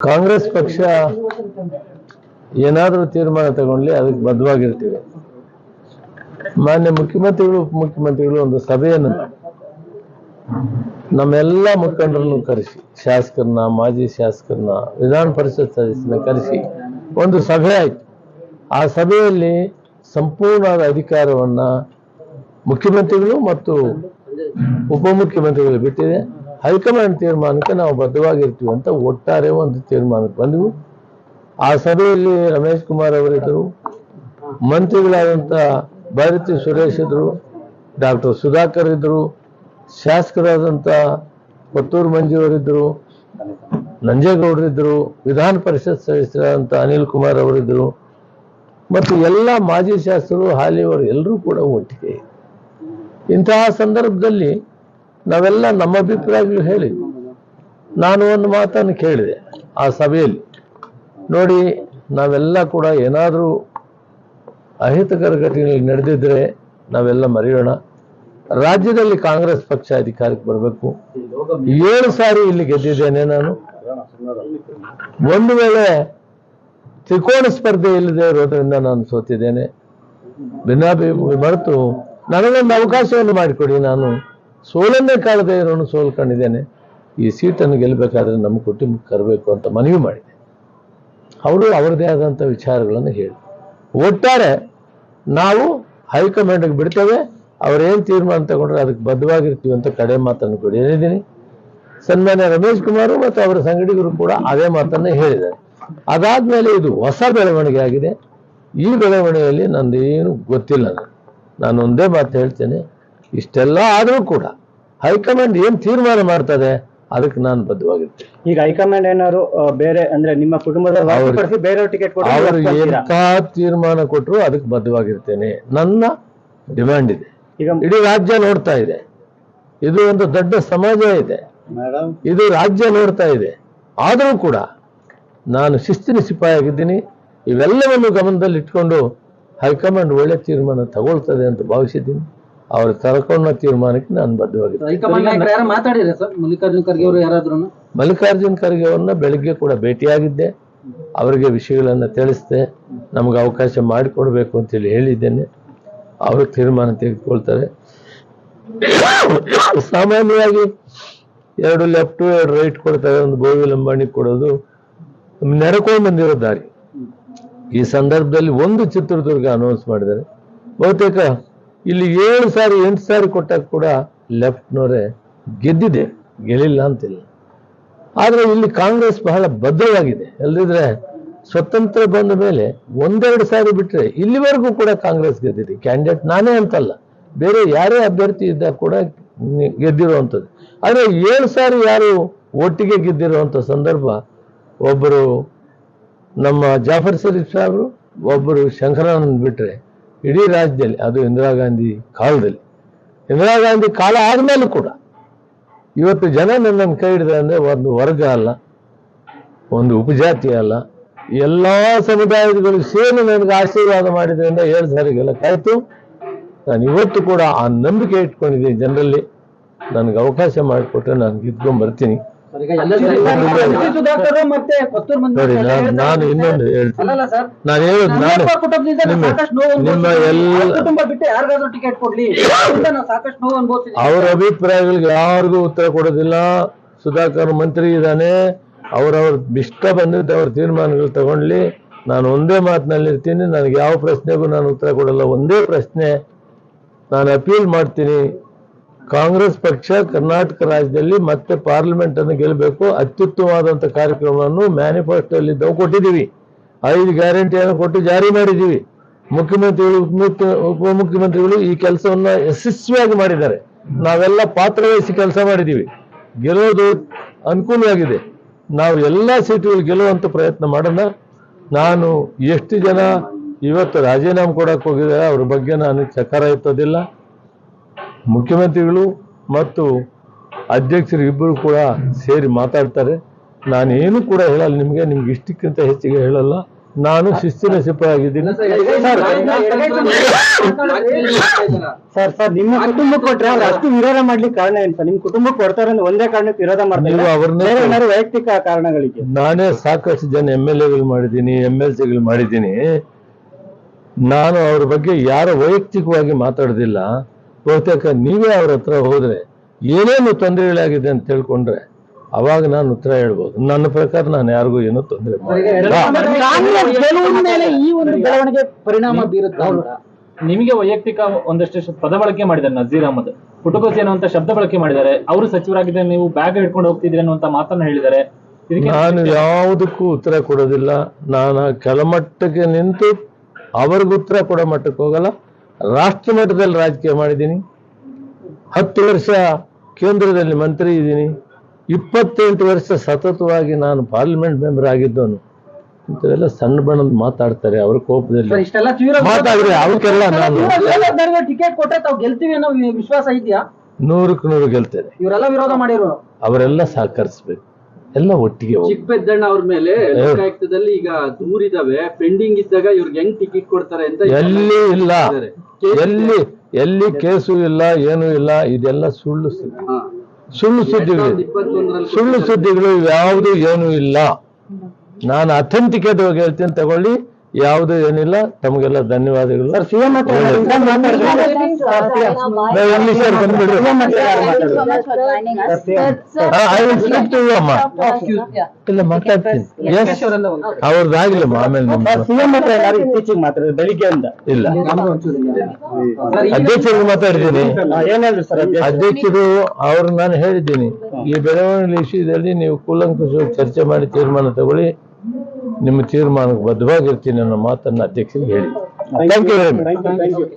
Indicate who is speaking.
Speaker 1: ಕಾಂಗ್ರೆಸ್ ಪಕ್ಷ ಏನಾದರೂ ತೀರ್ಮಾನ ತಗೊಂಡ್ಲಿ ಅದಕ್ಕೆ ಬದ್ಧವಾಗಿರ್ತೀವಿ. ಮಾನ್ಯ ಮುಖ್ಯಮಂತ್ರಿಗಳು, ಉಪಮುಖ್ಯಮಂತ್ರಿಗಳು ಒಂದು ಸಭೆಯನ್ನು ನಮ್ಮೆಲ್ಲ ಮುಖಂಡರನ್ನು ಕರೆಸಿ, ಶಾಸಕರನ್ನ, ಮಾಜಿ ಶಾಸಕರನ್ನ, ವಿಧಾನ ಪರಿಷತ್ ಸದಸ್ಯನ ಕರೆಸಿ ಒಂದು ಸಭೆ ಆಯ್ತು. ಆ ಸಭೆಯಲ್ಲಿ ಸಂಪೂರ್ಣವಾದ ಅಧಿಕಾರವನ್ನ ಮುಖ್ಯಮಂತ್ರಿಗಳು ಮತ್ತು ಉಪಮುಖ್ಯಮಂತ್ರಿಗಳು ಬಿಟ್ಟಿದೆ ಹೈಕಮಾಂಡ್ ತೀರ್ಮಾನಕ್ಕೆ ನಾವು ಬದ್ಧವಾಗಿರ್ತೀವಿ ಅಂತ ಒಟ್ಟಾರೆ ಒಂದು ತೀರ್ಮಾನಕ್ಕೆ ಬಂದವು. ಆ ಸಭೆಯಲ್ಲಿ ರಮೇಶ್ ಕುಮಾರ್ ಅವರಿದ್ದರು. ಮಂತ್ರಿಗಳಾದಂಥ ಭಾರತಿ ಸುರೇಶ್ ಇದ್ರು ಡಾಕ್ಟರ್ ಸುಧಾಕರ್ ಇದ್ರು ಶಾಸಕರಾದಂಥ ಕೊತ್ತೂರು ಮಂಜು ಅವರಿದ್ದರು ನಂಜೇಗೌಡರಿದ್ದರು ವಿಧಾನ ಪರಿಷತ್ ಸದಸ್ಯರಾದಂಥ ಅನಿಲ್ ಕುಮಾರ್ ಅವರಿದ್ದರು. ಮತ್ತು ಎಲ್ಲ ಮಾಜಿ ಶಾಸಕರು ಹಾಲಿಯವರು ಎಲ್ಲರೂ ಕೂಡ ಒಟ್ಟಿಗೆ. ಇಂತಹ ಸಂದರ್ಭದಲ್ಲಿ ನಾವೆಲ್ಲ ನಮ್ಮ ಅಭಿಪ್ರಾಯಗಳು ಹೇಳಿ. ನಾನು ಒಂದು ಮಾತನ್ನು ಕೇಳಿದೆ ಆ ಸಭೆಯಲ್ಲಿ. ನೋಡಿ, ನಾವೆಲ್ಲ ಕೂಡ ಏನಾದರೂ ಅಹಿತಕರ ಘಟನೆಗಳು ನಡೆದಿದ್ರೆ ನಾವೆಲ್ಲ ಮರೆಯೋಣ. ರಾಜ್ಯದಲ್ಲಿ ಕಾಂಗ್ರೆಸ್ ಪಕ್ಷ ಅಧಿಕಾರಕ್ಕೆ ಬರಬೇಕು. ಏಳು ಸಾರಿ ಇಲ್ಲಿ ಗೆದ್ದಿದ್ದೇನೆ ನಾನು. ಒಂದು ವೇಳೆ ತ್ರಿಕೋಣ ಸ್ಪರ್ಧೆ ಇಲ್ಲದೆ ಇರೋದ್ರಿಂದ ನಾನು ಸೋತಿದ್ದೇನೆ. ಭಿನ್ನಾಭಿ ಮರೆತು ನನಗೊಂದು ಅವಕಾಶವನ್ನು ಮಾಡಿಕೊಡಿ ನಾನು. ಸೋಲನ್ನೇ ಕಾಳದೆ ಇರೋನು ಸೋಲ್ಕೊಂಡಿದ್ದೇನೆ, ಈ ಸೀಟನ್ನು ಗೆಲ್ಲಬೇಕಾದ್ರೆ ನಮ್ಮ ಕುಟುಂಬಕ್ಕೆ ಕರಬೇಕು ಅಂತ ಮನವಿ ಮಾಡಿದೆ. ಅವರು ಅವರದೇ ಆದಂಥ ವಿಚಾರಗಳನ್ನು ಹೇಳಿ ಒಟ್ಟಾರೆ ನಾವು ಹೈಕಮಾಂಡ್ಗೆ ಬಿಡ್ತೇವೆ ಅವರೇನು ತೀರ್ಮಾನ ತಗೊಂಡ್ರೆ ಅದಕ್ಕೆ ಬದ್ಧವಾಗಿರ್ತೀವಿ ಅಂತ ಕಡೆ ಮಾತನ್ನು ಕೂಡ ಹೇಳಿದ್ದೀನಿ. ಸನ್ಮಾನ್ಯ ರಮೇಶ್ ಕುಮಾರ್ ಮತ್ತು ಅವರ ಸಂಗಡಿಗರು ಕೂಡ ಅದೇ ಮಾತನ್ನು ಹೇಳಿದ್ದಾರೆ. ಅದಾದ್ಮೇಲೆ ಇದು ಹೊಸ ಬೆಳವಣಿಗೆ ಆಗಿದೆ. ಈ ಬೆಳವಣಿಗೆಯಲ್ಲಿ ನಂದೇನು ಗೊತ್ತಿಲ್ಲ. ನಾನು ಒಂದೇ ಮಾತು ಹೇಳ್ತೇನೆ ಇಷ್ಟೆಲ್ಲ ಆದರೂ ಕೂಡ ಹೈಕಮಾಂಡ್ ಏನು ತೀರ್ಮಾನ ಮಾಡ್ತದೆ ಅದಕ್ಕೆ ನಾನು ಬದ್ಧವಾಗಿರ್ತೇನೆ.
Speaker 2: ಈಗ ಹೈಕಮಾಂಡ್ ಏನಾದ್ರು ಬೇರೆ ಅಂದ್ರೆ ನಿಮ್ಮ ಕುಟುಂಬದ ಬೇರೆ ಟಿಕೆಟ್
Speaker 1: ಅವರು ಎಂತ ತೀರ್ಮಾನ ಕೊಟ್ಟರು ಅದಕ್ಕೆ ಬದ್ಧವಾಗಿರ್ತೇನೆ. ನನ್ನ ಡಿಮ್ಯಾಂಡ್ ಇದೆ.
Speaker 2: ಈಗ
Speaker 1: ಇಡೀ ರಾಜ್ಯ ನೋಡ್ತಾ ಇದೆ. ಇದು ಒಂದು ದೊಡ್ಡ ಸಮಾಜ ಇದೆ. ಇದು ರಾಜ್ಯ ನೋಡ್ತಾ ಇದೆ. ಆದರೂ ಕೂಡ ನಾನು ಶಿಸ್ತಿನ ಸಿಪಾಯಿಯಾಗಿದ್ದೀನಿ. ಇವೆಲ್ಲವನ್ನು ಗಮನದಲ್ಲಿ ಇಟ್ಕೊಂಡು ಹೈಕಮಾಂಡ್ ಒಳ್ಳೆ ತೀರ್ಮಾನ ತಗೊಳ್ತದೆ ಅಂತ ಭಾವಿಸಿದ್ದೀನಿ. ಅವರು ಕರ್ಕೊಂಡ ತೀರ್ಮಾನಕ್ಕೆ ನಾನು
Speaker 3: ಬದ್ಧವಾಗಿದ್ದೆ. ಮಾತಾಡಿದ್ರೆ ಸರ್? ಮಲ್ಲಿಕಾರ್ಜುನ ಖರ್ಗೆ ಅವರು ಯಾರಾದ್ರೂ
Speaker 1: ಮಲ್ಲಿಕಾರ್ಜುನ್ ಖರ್ಗೆ ಅವ್ರನ್ನ ಬೆಳಿಗ್ಗೆ ಕೂಡ ಭೇಟಿಯಾಗಿದ್ದೆ. ಅವರಿಗೆ ವಿಷಯಗಳನ್ನು ತಿಳಿಸ್ದೆ. ನಮ್ಗೆ ಅವಕಾಶ ಮಾಡಿಕೊಡ್ಬೇಕು ಅಂತೇಳಿ ಹೇಳಿದ್ದೇನೆ. ಅವರು ತೀರ್ಮಾನ ತೆಗೆದುಕೊಳ್ತಾರೆ. ಸಾಮಾನ್ಯವಾಗಿ ಎರಡು ಲೆಫ್ಟು ಎರಡು ರೈಟ್ ಕೊಡ್ತಾರೆ. ಒಂದು ಗೋವಿ ಲಂಬಾಣಿ ಕೊಡೋದು ನೆರಕೊಂಡು ಬಂದಿರೋ ದಾರಿ. ಈ ಸಂದರ್ಭದಲ್ಲಿ ಒಂದು ಚಿತ್ರದುರ್ಗ ಅನೌನ್ಸ್ ಮಾಡಿದ್ದಾರೆ. ಬಹುತೇಕ ಇಲ್ಲಿ ಏಳು ಸಾರಿ, ಎಂಟು ಸಾರಿ ಕೊಟ್ಟಾಗ ಕೂಡ ಲೆಫ್ಟ್ನವರೇ ಗೆದ್ದಿದೆ. ಗೆಲ್ಲಿಲ್ಲ ಅಂತಿಲ್ಲ. ಆದರೆ ಇಲ್ಲಿ ಕಾಂಗ್ರೆಸ್ ಬಹಳ ಬದ್ಧವಾಗಿದೆ ಎಲ್ಲಿದ್ರೆ ಸ್ವತಂತ್ರ ಬಂದ ಮೇಲೆ ಒಂದೆರಡು ಸಾರಿ ಬಿಟ್ಟರೆ ಇಲ್ಲಿವರೆಗೂ ಕೂಡ ಕಾಂಗ್ರೆಸ್ ಗೆದ್ದಿದೆ. ಕ್ಯಾಂಡಿಡೇಟ್ ನಾನೇ ಅಂತಲ್ಲ. ಬೇರೆ ಯಾರೇ ಅಭ್ಯರ್ಥಿ ಇದ್ದಾಗ ಕೂಡ ಗೆದ್ದಿರುವಂಥದ್ದು. ಆದರೆ ಏಳು ಸಾರಿ ಯಾರು ಒಟ್ಟಿಗೆ ಗೆದ್ದಿರುವಂಥ ಸಂದರ್ಭ ಒಬ್ಬರು ನಮ್ಮ ಜಾಫರ್ ಶರೀಫ್ ಸಾಹೇಬರು ಒಬ್ಬರು ಶಂಕರಾನಂದ್ ಬಿಟ್ರೆ ಇಡೀ ರಾಜ್ಯದಲ್ಲಿ, ಅದು ಇಂದಿರಾ ಗಾಂಧಿ ಕಾಲದಲ್ಲಿ. ಇಂದಿರಾ ಗಾಂಧಿ ಕಾಲ ಆದಮೇಲೂ ಕೂಡ ಇವತ್ತು ಜನ ನನ್ನನ್ನು ಕೈ ಹಿಡಿದ ಅಂದ್ರೆ ಒಂದು ವರ್ಗ ಅಲ್ಲ, ಒಂದು ಉಪಜಾತಿ ಅಲ್ಲ. ಎಲ್ಲಾ ಸಮುದಾಯಗಳು ಸೇರಿ ನನಗೆ ಆಶೀರ್ವಾದ ಮಾಡಿದ್ರಿಂದ ಏಳು ಸಾರಿಗೆಲ್ಲ ಕಾಯ್ತು. ನಾನು ಇವತ್ತು ಕೂಡ ಆ ನಂಬಿಕೆ ಇಟ್ಕೊಂಡಿದ್ದೀನಿ ಜನರಲ್ಲಿ. ನನಗೆ ಅವಕಾಶ ಮಾಡಿಕೊಟ್ರೆ ನಾನು ಗೆದ್ಕೊಂಡ್ ಬರ್ತೀನಿ.
Speaker 3: ಮತ್ತೆ
Speaker 1: ನೋಡಿ ನಾನು ಇನ್ನೊಂದು ಹೇಳ್ತೀನಿ.
Speaker 3: ಅಲ್ಲಲ್ಲ ಸರ್.
Speaker 1: ನಾನು ಹೇಳೋದು ನಾನು ನಿಮ್ಮ. ಎಲ್ಲ
Speaker 3: ಅವ್ರ ಕುಟುಂಬ ಬಿಟ್ಟು ಯಾರಿಗಾದ್ರೂ ಟಿಕೆಟ್ ಕೊಡ್ಲಿ. ಅದರಿಂದ ನಾವು ಸಾಕಷ್ಟು ನೋವು ಅನುಭವಿಸಿದ್ದೀವಿ
Speaker 1: ಅವರ ಅಭಿಪ್ರಾಯಗಳಿಗೆ ಯಾರಿಗೂ ಉತ್ತರ ಕೊಡೋದಿಲ್ಲ. ಸುಧಾಕರ್ ಮಂತ್ರಿ ಇದ್ದಾನೆ. ಅವರವ್ರ ಇಷ್ಟ ಬಂದಿದ್ದ ಅವ್ರ ತೀರ್ಮಾನಗಳು ತಗೊಂಡ್ಲಿ. ನಾನು ಒಂದೇ ಮಾತಿನಲ್ಲಿ ಇರ್ತೀನಿ ನನಗೆ ಯಾವ ಪ್ರಶ್ನೆಗೂ ನಾನು ಉತ್ತರ ಕೊಡಲ್ಲ. ಒಂದೇ ಪ್ರಶ್ನೆ. ನಾನು ಅಪೀಲ್ ಮಾಡ್ತೀನಿ. ಕಾಂಗ್ರೆಸ್ ಪಕ್ಷ ಕರ್ನಾಟಕ ರಾಜ್ಯದಲ್ಲಿ ಮತ್ತೆ ಪಾರ್ಲಿಮೆಂಟ್ ಅನ್ನು ಗೆಲ್ಲಬೇಕು ಅತ್ಯುತ್ತಮವಾದಂಥ ಕಾರ್ಯಕ್ರಮವನ್ನು ಮ್ಯಾನಿಫೆಸ್ಟೋಲ್ಲಿ ನಾವು ಕೊಟ್ಟಿದ್ದೀವಿ. ಐದು ಗ್ಯಾರಂಟಿಯನ್ನು ಕೊಟ್ಟು ಜಾರಿ ಮಾಡಿದ್ದೀವಿ. ಮುಖ್ಯಮಂತ್ರಿಗಳು ಉಪ ಉಪಮುಖ್ಯಮಂತ್ರಿಗಳು ಈ ಕೆಲಸವನ್ನ ಯಶಸ್ವಿಯಾಗಿ ಮಾಡಿದ್ದಾರೆ. ನಾವೆಲ್ಲ ಪಾತ್ರವಹಿಸಿ ಕೆಲಸ ಮಾಡಿದ್ದೀವಿ. ಗೆಲ್ಲೋದು ಅನುಕೂಲವಾಗಿದೆ. ನಾವು ಎಲ್ಲ ಸೀಟುಗಳು ಗೆಲ್ಲುವಂತ ಪ್ರಯತ್ನ ಮಾಡೋಣ. ನಾನು ಎಷ್ಟು ಜನ ಇವತ್ತು ರಾಜೀನಾಮೆ ಕೊಡಕ್ಕೆ ಹೋಗಿದ್ದಾರೆ, ಅವ್ರ ಬಗ್ಗೆ ನಾನು ಚಕಾರ ಎತ್ತೋದಿಲ್ಲ. ಮುಖ್ಯಮಂತ್ರಿಗಳು ಮತ್ತು ಅಧ್ಯಕ್ಷರು ಇಬ್ಬರು ಕೂಡ ಸೇರಿ ಮಾತಾಡ್ತಾರೆ ನಾನೇನು ಕೂಡ ಹೇಳಲ್ಲ ನಿಮಗೆ ನಿಮ್ಗೆ ಇಷ್ಟಕ್ಕಿಂತ ಹೆಚ್ಚಿಗೆ ಹೇಳಲ್ಲ ನಾನು ಶಿಸ್ತಿನ ಸಿಪಾಯಿ ಆಗಿದ್ದೀನಿ
Speaker 2: ಸರ್ ಸರ್ ನಿಮ್ಮ ಕುಟುಂಬ ಕೊಟ್ರೆ ಅವ್ರು ಅಷ್ಟು ವಿರೋಧ ಮಾಡ್ಲಿಕ್ಕೆ ಕಾರಣ ಏನು ಸರ್ ನಿಮ್ ಕುಟುಂಬಕ್ಕೆ ಕೊಡ್ತಾರೆ ಅಂದ್ರೆ ಒಂದೇ ಕಾರಣಕ್ಕೆ ವಿರೋಧ ಮಾಡ್ತಾರೆ
Speaker 1: ನೀವು
Speaker 2: ಬೇರೆ ಏನಾದ್ರು ವೈಯಕ್ತಿಕ ಕಾರಣಗಳಿಗೆ
Speaker 1: ನಾನೇ ಸಾಕಷ್ಟು ಜನ ಎಂ ಎಲ್ ಎಗಳು ಮಾಡಿದ್ದೀನಿ ಎಂ ಎಲ್ ಸಿಗಳು ಮಾಡಿದ್ದೀನಿ ನಾನು ಅವ್ರ ಬಗ್ಗೆ ಯಾರ ವೈಯಕ್ತಿಕವಾಗಿ ಮಾತಾಡೋದಿಲ್ಲ ಬಹುತೇಕ ನೀವೇ ಅವ್ರ ಹತ್ರ ಹೋದ್ರೆ ಏನೇನು ತೊಂದರೆಗಳಾಗಿದೆ ಅಂತ ತಿಳ್ಕೊಂಡ್ರೆ ಅವಾಗ ನಾನು ಉತ್ತರ ಹೇಳ್ಬೋದು. ನನ್ನ ಪ್ರಕಾರ ನಾನು ಯಾರಿಗೂ ಏನೂ ತೊಂದರೆ ಮಾಡಿಲ್ಲ.
Speaker 3: ಕಾಂಗ್ರೆಸ್ ಗೆಲುವಿನ ಈ ಒಂದು ಬೆಳವಣಿಗೆ ಪರಿಣಾಮ ಬೀರುತ್ತಾ ಅಂತ.
Speaker 4: ನಿಮಗೆ ವೈಯಕ್ತಿಕ ಒಂದಷ್ಟು ಪದ ಬಳಕೆ ಮಾಡಿದ್ದಾರೆ ನಜೀರ್ ಅಹಮದ್. ಪುಟಕೋಸಿ ಅನ್ನುವಂತ ಶಬ್ದ ಬಳಕೆ ಮಾಡಿದ್ದಾರೆ. ಅವರು ಸಚಿವರಾಗಿದ್ದರೆ ನೀವು ಬ್ಯಾಗ್ ಹಿಡ್ಕೊಂಡು ಹೋಗ್ತಿದ್ರಿ ಅನ್ನುವಂತ ಮಾತನ್ನ ಹೇಳಿದ್ದಾರೆ. ಇದಕ್ಕೆ
Speaker 1: ನಾನು ಯಾವುದಕ್ಕೂ ಉತ್ತರ ಕೊಡೋದಿಲ್ಲ. ನಾನು ಕೆಳಮಟ್ಟಕ್ಕೆ ನಿಂತು ಅವ್ರಿಗೆ ಉತ್ತರ ಕೊಡೋ ಮಟ್ಟಕ್ಕೆ ಹೋಗಲ್ಲ. ರಾಷ್ಟ್ರ ಮಟ್ಟದಲ್ಲಿ ರಾಜಕೀಯ ಮಾಡಿದ್ದೀನಿ. ಹತ್ತು ವರ್ಷ ಕೇಂದ್ರದಲ್ಲಿ ಮಂತ್ರಿ ಇದ್ದೀನಿ. ಇಪ್ಪತ್ತೆಂಟು ವರ್ಷ ಸತತವಾಗಿ ನಾನು ಪಾರ್ಲಿಮೆಂಟ್ ಮೆಂಬರ್ ಆಗಿದ್ದವನು. ಇಂಥವೆಲ್ಲ ಸಣ್ಣ ಬಣ್ಣದ ಮಾತಾಡ್ತಾರೆ ಅವ್ರ ಕೋಪದಲ್ಲಿ. ಮಾತಾಡ್ರಿ ಅವಕ್ಕೆಲ್ಲ ನಾನು
Speaker 3: ಟಿಕೆಟ್ ಕೊಟ್ಟರೆ ತಾವು ಗೆಲ್ತೀವಿ ಅನ್ನೋ ವಿಶ್ವಾಸ ಇದೆಯಾ?
Speaker 1: ನೂರಕ್ಕೆ ನೂರು ಗೆಲ್ತೇನೆ.
Speaker 3: ಇವರೆಲ್ಲ ವಿರೋಧ ಮಾಡಿರೋ
Speaker 1: ಅವರೆಲ್ಲ ಸಹಕರಿಸ್ಬೇಕು. ಎಲ್ಲ ಒಟ್ಟಿಗೆ.
Speaker 5: ಚಿಕ್ಕಪೆದ್ದಣ್ಣ ಅವ್ರ ಮೇಲೆ ಲೋಕಾಯುಕ್ತದಲ್ಲಿ ಈಗ ದೂರಿದಾವೆ ಪೆಂಡಿಂಗ್ ಇದ್ದಾಗ ಇವ್ರಿಗೆ ಹೆಂಗ್ ಟಿಕೆಟ್ ಕೊಡ್ತಾರೆ ಅಂತ
Speaker 1: ಎಲ್ಲಿ ಇಲ್ಲ. ಎಲ್ಲಿ ಎಲ್ಲಿ ಕೇಸು ಇಲ್ಲ ಏನು ಇಲ್ಲ ಇದೆಲ್ಲ ಸುಳ್ಳು ಸುದ್ದಿ. ಸುಳ್ಳು ಸುದ್ದಿಗಳು. ಸುಳ್ಳು ಸುದ್ದಿಗಳು ಯಾವುದು ಏನು ಇಲ್ಲ. ನಾನು ಅಥೆಂಟಿಕೇಟ್ ಹೋಗಿ ಹೇಳ್ತೀನಿ ತಗೊಳ್ಳಿ. ಯಾವುದು ಏನಿಲ್ಲ ತಮಗೆಲ್ಲ ಧನ್ಯವಾದಗಳು ಇಲ್ಲ ಮಾತಾಡ್ತೀನಿ ಅವ್ರದ್ದಾಗಿಲ್ಲಮ್ಮ ಆಮೇಲೆ
Speaker 2: ಇತ್ತೀಚೆಗೆ ಮಾತಾಡಿದ್ರೆ ಬೆಳಿಗ್ಗೆಯಿಂದ
Speaker 1: ಇಲ್ಲ ಅಧ್ಯಕ್ಷರಿಗೆ
Speaker 2: ಅಧ್ಯಕ್ಷ
Speaker 1: ಅಧ್ಯಕ್ಷರು ಅವ್ರು ನಾನು ಹೇಳಿದ್ದೀನಿ ಈ ಬೆಳವಣಿಗೆ ವಿಷಯದಲ್ಲಿ ನೀವು ಕೂಲಂಕುಷ ಚರ್ಚೆ ಮಾಡಿ ತೀರ್ಮಾನ ತಗೊಳ್ಳಿ ನಿಮ್ಮ ತೀರ್ಮಾನಕ್ಕೆ ಬದ್ಧವಾಗಿರ್ತೀನಿ ಅನ್ನೋ ಮಾತನ್ನ ಅಧ್ಯಕ್ಷರಿಗೆ ಹೇಳಿ.
Speaker 2: Thank you